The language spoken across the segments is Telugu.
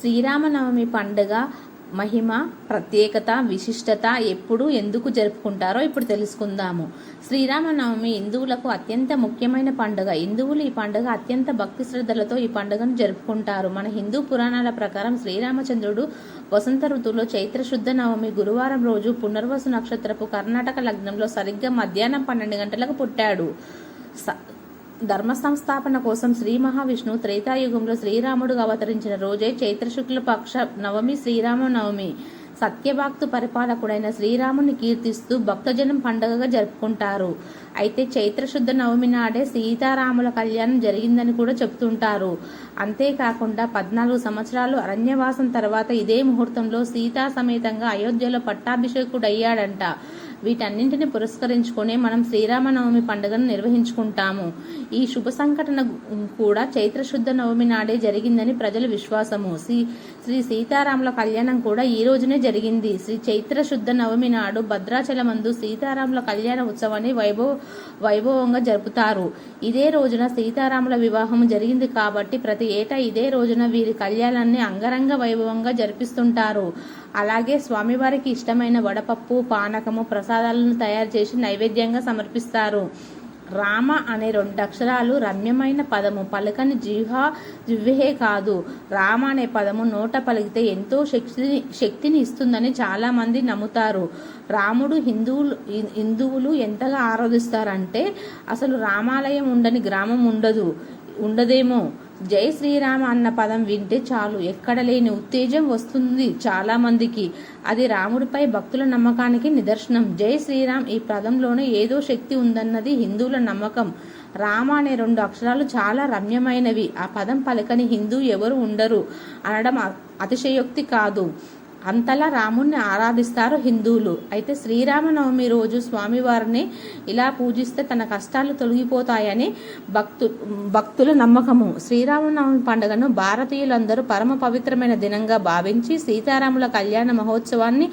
శ్రీరామనవమి పండుగ మహిమ ప్రత్యేకత విశిష్టత ఎప్పుడు ఎందుకు జరుపుకుంటారో ఇప్పుడు తెలుసుకుందాము. శ్రీరామనవమి హిందువులకు అత్యంత ముఖ్యమైన పండుగ. హిందువులు ఈ పండుగ అత్యంత భక్తి శ్రద్ధలతో ఈ పండుగను జరుపుకుంటారు. మన హిందూ పురాణాల ప్రకారం శ్రీరామచంద్రుడు వసంత ఋతువులో చైత్ర శుద్ధ నవమి గురువారం రోజు పునర్వసు నక్షత్రపు కర్ణాటక లగ్నంలో సరిగ్గా మధ్యాహ్నం పన్నెండు గంటలకు పుట్టాడు. స- ధర్మ సంస్థాపన కోసం శ్రీ మహావిష్ణు త్రేతాయుగంలో శ్రీరాముడుగా అవతరించిన రోజే చైత్ర శుక్ల పక్ష నవమి శ్రీరామ నవమి సత్యభాక్తు పరిపాలకుడైన శ్రీరాముని కీర్తిస్తూ భక్తజనం పండుగగా జరుపుకుంటారు. అయితే చైత్రశుద్ధ నవమి నాడే సీతారాముల కళ్యాణం జరిగిందని కూడా చెప్తుంటారు. అంతేకాకుండా పద్నాలుగు సంవత్సరాలు అరణ్యవాసం తర్వాత ఇదే ముహూర్తంలో సీతా సమేతంగా అయోధ్యలో పట్టాభిషేకుడయ్యాడంట. వీటన్నింటిని పురస్కరించుకునే మనం శ్రీరామనవమి పండుగను నిర్వహించుకుంటాము. ఈ శుభ సంఘటన కూడా చైత్రశుద్ధ నవమి నాడే జరిగిందని ప్రజల విశ్వాసము శ్రీ శ్రీ సీతారాముల కళ్యాణం కూడా ఈ రోజునే జరిగింది. శ్రీ చైత్రశుద్ధ నవమి నాడు భద్రాచలమందు సీతారాముల కళ్యాణ ఉత్సవాన్ని వైభవ వైభవంగా జరుపుతారు. ఇదే రోజున సీతారాముల వివాహం జరిగింది కాబట్టి ప్రతి ఏటా ఇదే రోజున వీరి కళ్యాణాన్ని అంగరంగ వైభవంగా జరిపిస్తుంటారు. అలాగే స్వామివారికి ఇష్టమైన వడపప్పు పానకము ప్రసాదాలను తయారు చేసి నైవేద్యంగా సమర్పిస్తారు. రామ అనే రెండు అక్షరాలు రమ్యమైన పదము. పలకని జిహా జివ్వే కాదు. రామ అనే పదము నోట పలికితే ఎంతో శక్తిని శక్తిని ఇస్తుందని చాలామంది నమ్ముతారు. రాముడు హిందువులు హిందువులు ఎంతగా ఆరాధిస్తారంటే అసలు రామాలయం ఉండని గ్రామం ఉండదు ఉండదేమో. జై శ్రీరామ అన్న పదం వింటే చాలు. ఎక్కడ లేని ఉత్తేజం వస్తుంది చాలా మందికి. అది రాముడిపై భక్తుల నమ్మకానికి నిదర్శనం. జై శ్రీరామ్ ఈ పదంలోనే ఏదో శక్తి ఉందన్నది హిందువుల నమ్మకం. రామ అనే రెండు అక్షరాలు చాలా రమ్యమైనవి. ఆ పదం పలకని హిందూ ఎవరు ఉండరు. అనడం అతిశయోక్తి కాదు. అంతలా రాముణ్ణి ఆరాధిస్తారు హిందువులు. అయితే శ్రీరామనవమి రోజు స్వామివారిని ఇలా పూజిస్తే తన కష్టాలు తొలగిపోతాయని భక్తు భక్తుల నమ్మకము. శ్రీరామనవమి పండుగను భారతీయులందరూ పరమ పవిత్రమైన దినంగా భావించి సీతారాముల కళ్యాణ మహోత్సవాన్ని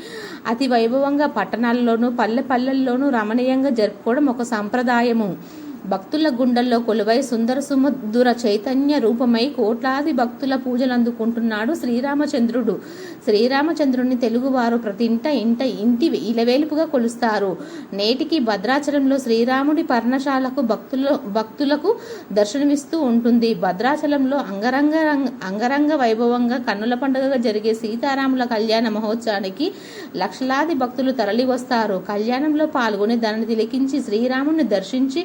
అతి వైభవంగా పట్టణాల్లోనూ పల్లె పల్లెల్లోనూ రమణీయంగా జరుపుకోవడం ఒక సంప్రదాయము. భక్తుల గుండెల్లో కొలువై సుందర సుమధుర చైతన్య రూపమై కోట్లాది భక్తుల పూజలందుకుంటున్నాడు శ్రీరామచంద్రుడు. శ్రీరామచంద్రుని తెలుగువారు ప్రతి ఇంట ఇంట ఇంటి ఇలవేలుపుగా కొలుస్తారు. నేటికి భద్రాచలంలో శ్రీరాముడి పర్ణశాలకు భక్తుల భక్తులకు దర్శనమిస్తూ ఉంటుంది. భద్రాచలంలో అంగరంగ అంగరంగ వైభవంగా కన్నుల పండుగగా జరిగే సీతారాముల కళ్యాణ మహోత్సవానికి లక్షలాది భక్తులు తరలి వస్తారు కళ్యాణంలో పాల్గొని దానిని తిలకించి శ్రీరాముని దర్శించి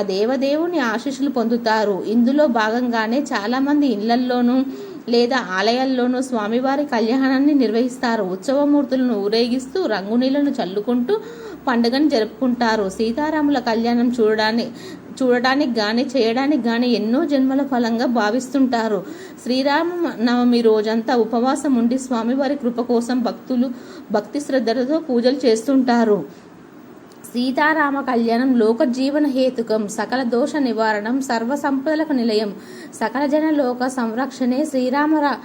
ఆ దేవదేవుని ఆశీస్సులు పొందుతారు. ఇందులో భాగంగానే చాలామంది ఇళ్ళల్లోనూ లేదా ఆలయాల్లోనూ స్వామివారి కళ్యాణాన్ని నిర్వహిస్తారు. ఉత్సవమూర్తులను ఊరేగిస్తూ రంగునీళ్ళను చల్లుకుంటూ పండుగను జరుపుకుంటారు. సీతారాముల కళ్యాణం చూడడానికి చూడడానికి కానీ చేయడానికి కానీ ఎన్నో జన్మల ఫలంగా భావిస్తుంటారు. శ్రీరామ నవమి రోజంతా ఉపవాసం ఉండి స్వామివారి కృప కోసం భక్తులు భక్తి శ్రద్ధలతో పూజలు చేస్తుంటారు. సీతారామ కళ్యాణం లోక జీవన హేతుకం సకల దోష నివారణం సర్వ సంపదలకు నిలయం సకల జన లోక సంరక్షణే శ్రీరామ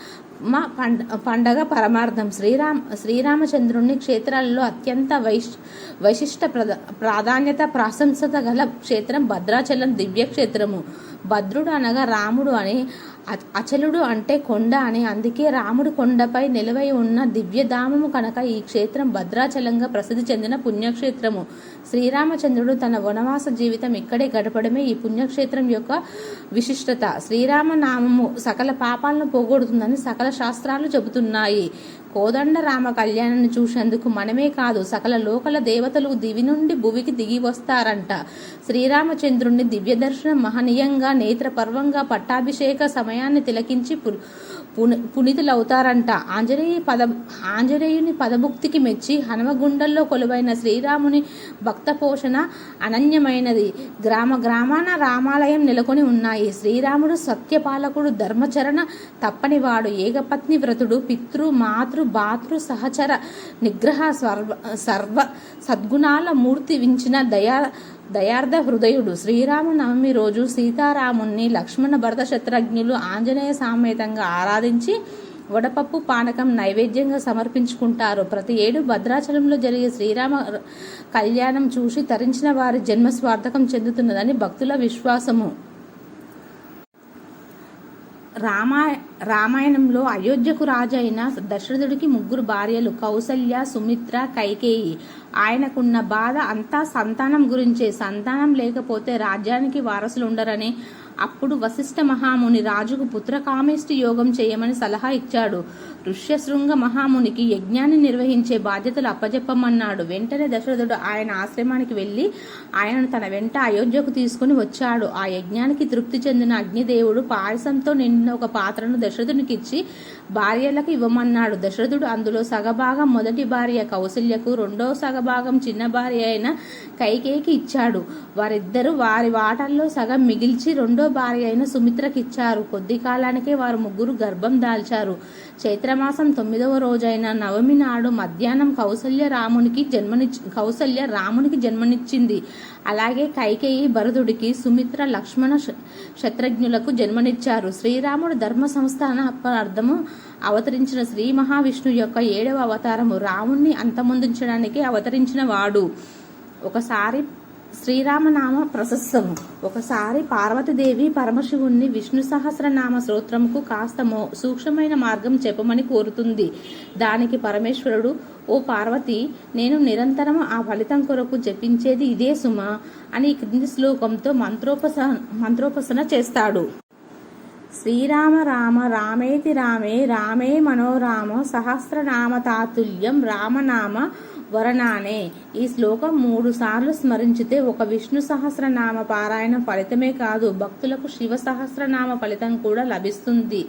మా పండ పండగ పరమార్థం. శ్రీరామ్ శ్రీరామచంద్రుని క్షేత్రాలలో అత్యంత వైశ్ వైశిష్ట ప్రాధాన్యత ప్రాశంసత గల క్షేత్రం భద్రాచలం దివ్యక్షేత్రము. భద్రుడు అనగా రాముడు అని అచలుడు అంటే కొండ అని. అందుకే రాముడు కొండపై నిలవై ఉన్న దివ్యధామము కనుక ఈ క్షేత్రం భద్రాచలంగా ప్రసిద్ధి చెందిన పుణ్యక్షేత్రము. శ్రీరామచంద్రుడు తన వనవాస జీవితం ఇక్కడే గడపడమే ఈ పుణ్యక్షేత్రం యొక్క విశిష్టత. శ్రీరామనామము సకల పాపాలను పోగొడుతుందని సకల శాస్త్రాలు చెబుతున్నాయి. కోదండ రామ కళ్యాణాన్ని చూసేందుకు మనమే కాదు సకల లోకల దేవతలు దివి నుండి భువికి దిగి వస్తారంట. శ్రీరామచంద్రుణ్ణి దివ్య దర్శనం మహనీయంగా నేత్రపర్వంగా పట్టాభిషేక సమయాన్ని తిలకించి పు- పుని పునితులవుతారంట. ఆంజనేయ పద ఆంజనేయుని పదభుక్తికి మెచ్చి హనుమగుండల్లో కొలువైన శ్రీరాముని భక్త పోషణ అనన్యమైనది. గ్రామ గ్రామాన రామాలయం నెలకొని ఉన్నాయి. శ్రీరాముడు సత్యపాలకుడు ధర్మచరణ తప్పనివాడు. ఏకపత్ని వ్రతుడు పితృ మాతృ భాతృ సహచర నిగ్రహ సర్వ సర్వ సద్గుణాల మూర్తి వించిన దయా దయార్థ హృదయుడు. శ్రీరామనవమి రోజు సీతారాముణ్ణి లక్ష్మణ భరత శత్రుఘ్నులు ఆంజనేయ సామేతంగా ఆరాధించి వడపప్పు పానకం నైవేద్యంగా సమర్పించుకుంటారు. ప్రతి ఏడు భద్రాచలంలో జరిగే శ్రీరామ కళ్యాణం చూసి తరించిన వారి జన్మ స్వార్థకం చెందుతున్నదని భక్తుల విశ్వాసము. రామా రామాయణంలో అయోధ్యకు రాజు అయిన దశరథుడికి ముగ్గురు భార్యలు కౌసల్య సుమిత్ర కైకేయి. ఆయనకున్న బాధ అంతా సంతానం గురించే. సంతానం లేకపోతే రాజ్యానికి వారసులు ఉండరని అప్పుడు వశిష్ఠ మహాముని రాజుకు పుత్రకామేష్టి యోగం చేయమని సలహా ఇచ్చాడు. ఋష్యశృంగ మహామునికి యజ్ఞాన్ని నిర్వహించే బాధ్యతలు అప్పజెప్పమన్నాడు. వెంటనే దశరథుడు ఆయన ఆశ్రమానికి వెళ్ళి ఆయనను తన వెంట అయోధ్యకు తీసుకుని వచ్చాడు. ఆ యజ్ఞానికి తృప్తి చెందిన అగ్నిదేవుడు పాయసంతో నిండిన ఒక పాత్రను దశరథునికి ఇచ్చి భార్యలకు ఇవ్వమన్నాడు. దశరథుడు అందులో సగభాగం మొదటి భార్య కౌసల్యకు రెండో సగభాగం చిన్న భార్య అయిన కైకేయికి ఇచ్చాడు. వారిద్దరూ వారి వాటల్లో సగం మిగిల్చి రెండో భార్య అయిన సుమిత్రకి ఇచ్చారు కొద్ది కాలానికే వారు ముగ్గురు గర్భం దాల్చారు. చైత్రమాసం తొమ్మిదవ రోజైన నవమి నాడు మధ్యాహ్నం కౌసల్య రామునికి జన్మనిచ్చి కౌసల్య రామునికి జన్మనిచ్చింది. అలాగే కైకేయి భరతుడికి సుమిత్ర లక్ష్మణ శ- శత్రుఘ్నులకు జన్మనిచ్చారు. శ్రీరాముడు ధర్మ సంస్థాన అర్థము అవతరించిన శ్రీ మహావిష్ణు యొక్క ఏడవ అవతారము రాముణ్ణి అంతమొందించడానికి అవతరించిన వాడు ఒకసారి శ్రీరామనామ ప్రశస్తము. ఒకసారి పార్వతీదేవి పరమశివుణ్ణి విష్ణు సహస్రనామ స్తోత్రముకు కాస్త మో సూక్ష్మమైన మార్గం చెప్పమని కోరుతుంది. దానికి పరమేశ్వరుడు ఓ పార్వతి నేను నిరంతరం ఆ ఫలితం కొరకు జపించేది ఇదే సుమ అని క్రింది శ్లోకంతో మంత్రోపస మంత్రోపసన చేస్తాడు. శ్రీరామ రామ రామేతి రామే రామే మనోరామ సహస్రనామ తాతుల్యం రామనామ వరణానే. ఈ శ్లోకం మూడు సార్లు స్మరించితే ఒక విష్ణు సహస్రనామ పారాయణ ఫలితమే కాదు భక్తులకు శివ సహస్రనామ ఫలితం కూడా లభిస్తుంది.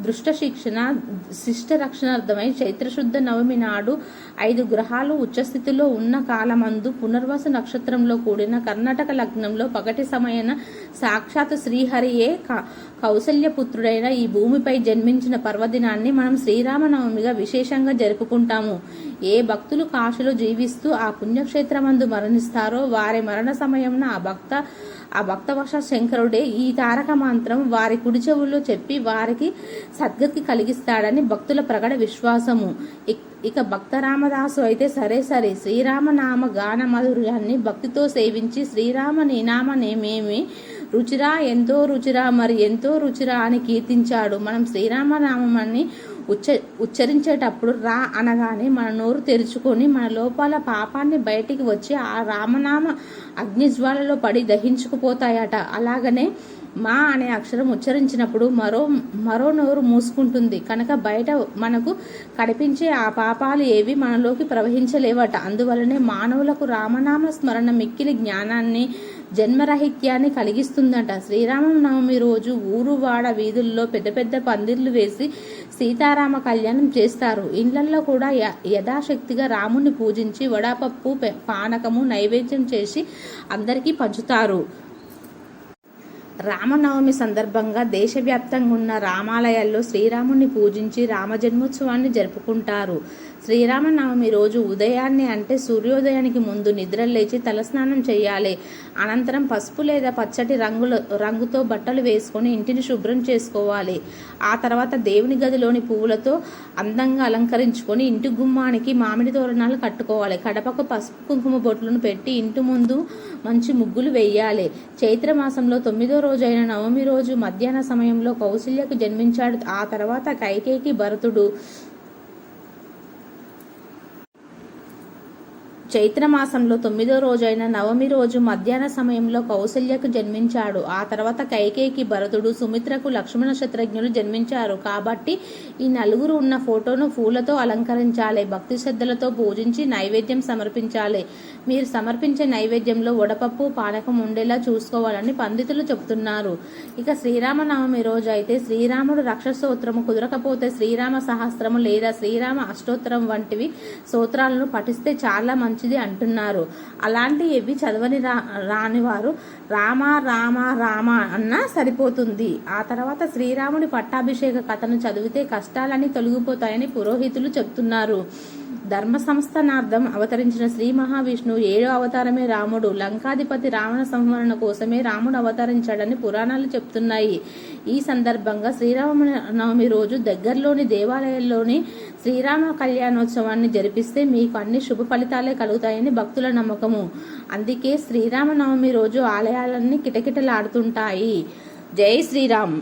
దృష్ట శిక్షణ శిష్ట రక్షణార్థమై చైత్రశుద్ధ నవమి నాడు ఐదు గ్రహాలు ఉచ్చస్థితిలో ఉన్న కాలమందు పునర్వస నక్షత్రంలో కూడిన కర్ణాటక లగ్నంలో పగటి సమయన సాక్షాత్ శ్రీహరియే క- కౌసల్యపుత్రుడైన ఈ భూమిపై జన్మించిన పర్వదినాన్ని మనం శ్రీరామనవమిగా విశేషంగా జరుపుకుంటాము. ఏ భక్తులు కాశీలో జీవిస్తూ ఆ పుణ్యక్షేత్రమందు మరణిస్తారో వారి మరణ సమయంన ఆ భక్త ఆ భక్తవశ శంకరుడే ఈ తారక మంత్రం వారి కుడి చెవుల్లో చెప్పి వారికి సద్గతి కలిగిస్తాడని భక్తుల ప్రగడ విశ్వాసము. ఇక భక్త రామదాసు అయితే సరే సరే శ్రీరామనామ గాన మధుర్యాన్ని భక్తితో సేవించి శ్రీరామ నీనామ నేమేమి రుచిరా ఎంతో రుచిరా మరి ఎంతో రుచిరా అని కీర్తించాడు. మనం శ్రీరామనామాన్ని ఉచ్చ ఉచ్చరించేటప్పుడు రా అనగానే మన నోరు తెరుచుకొని మన లోపల పాపాన్ని బయటికి వచ్చి ఆ రామనామ అగ్నిజ్వాలలో పడి దహించుకుపోతాయట. అలాగనే మా అనే అక్షరం ఉచ్చరించినప్పుడు మరో మరో నోరు మూసుకుంటుంది. కనుక బయట మనకు కనిపించే ఆ పాపాలు ఏవి మనలోకి ప్రవహించలేవట. అందువలనే మానవులకు రామనామ స్మరణ మిక్కిలి జ్ఞానాన్ని జన్మరాహిత్యాన్ని కలిగిస్తుందంట. శ్రీరామనవమి రోజు ఊరు వాడ వీధుల్లో పెద్ద పెద్ద పందిర్లు వేసి సీతారామ కళ్యాణం చేస్తారు. ఇళ్ళల్లో కూడా య- యథాశక్తిగా రాముని పూజించి వడాపప్పు పానకము నైవేద్యం చేసి అందరికీ పంచుతారు. రామనవమి సందర్భంగా దేశవ్యాప్తంగా ఉన్న రామాలయాల్లో శ్రీరాముని పూజించి రామ జన్మోత్సవాన్ని జరుపుకుంటారు. శ్రీరామనవమి రోజు ఉదయాన్నే అంటే సూర్యోదయానికి ముందు నిద్ర లేచి తలస్నానం చేయాలి. అనంతరం పసుపు లేదా పచ్చటి రంగుల రంగుతో బట్టలు వేసుకొని ఇంటిని శుభ్రం చేసుకోవాలి. ఆ తర్వాత దేవుని గదిలోని పువ్వులతో అందంగా అలంకరించుకొని ఇంటి గుమ్మానికి మామిడి తోరణాలు కట్టుకోవాలి. కడపకు పసుపు కుంకుమ బొట్లను పెట్టి ఇంటి ముందు మంచి ముగ్గులు వేయాలి. చైత్ర మాసంలో తొమ్మిదో రోజైన నవమి రోజు మధ్యాహ్న సమయంలో కౌశల్యకు జన్మించాడు. ఆ తర్వాత కైకేకి భరతుడు. చైత్రమాసంలో తొమ్మిదో రోజైన నవమి రోజు మధ్యాహ్న సమయంలో కౌసల్యకు జన్మించాడు. ఆ తర్వాత కైకేయికి భరతుడు సుమిత్రకు లక్ష్మణ శత్రుఘ్నులు జన్మించారు. కాబట్టి ఈ నలుగురు ఉన్న ఫోటోను పూలతో అలంకరించాలి భక్తి శ్రద్ధలతో పూజించి నైవేద్యం సమర్పించాలి. మీరు సమర్పించే నైవేద్యంలో వడపప్పు పానకం ఉండేలా చూసుకోవాలని పండితులు చెబుతున్నారు. ఇక శ్రీరామనవమి రోజు అయితే శ్రీరాముడు రక్షస్తోత్రము కుదరకపోతే శ్రీరామ సహస్రము లేదా శ్రీరామ అష్టోత్తరం వంటివి స్తోత్రాలను పఠిస్తే చాలా మంచిది అంటున్నారు. అలాంటి ఏవి చదవని రా రాని వారు రామ రామ రామ అన్నా సరిపోతుంది. ఆ తర్వాత శ్రీరాముడి పట్టాభిషేక కథను చదివితే కష్టాలన్నీ తొలగిపోతాయని పురోహితులు చెప్తున్నారు. ధర్మ సంస్థానార్థం అవతరించిన శ్రీ మహావిష్ణువు ఏడో అవతారమే రాముడు. లంకాధిపతి రావణ సంహరణ కోసమే రాముడు అవతరించాడని పురాణాలు చెప్తున్నాయి. ఈ సందర్భంగా శ్రీరామ నవమి రోజు దగ్గరలోని దేవాలయాల్లోని శ్రీరామ కళ్యాణోత్సవాన్ని జరిపిస్తే మీకు అన్ని శుభ ఫలితాలే కలుగుతాయని భక్తుల నమ్మకము. అందుకే శ్రీరామనవమి రోజు ఆలయాలన్నీ కిటకిటలాడుతుంటాయి. జై శ్రీరామ్!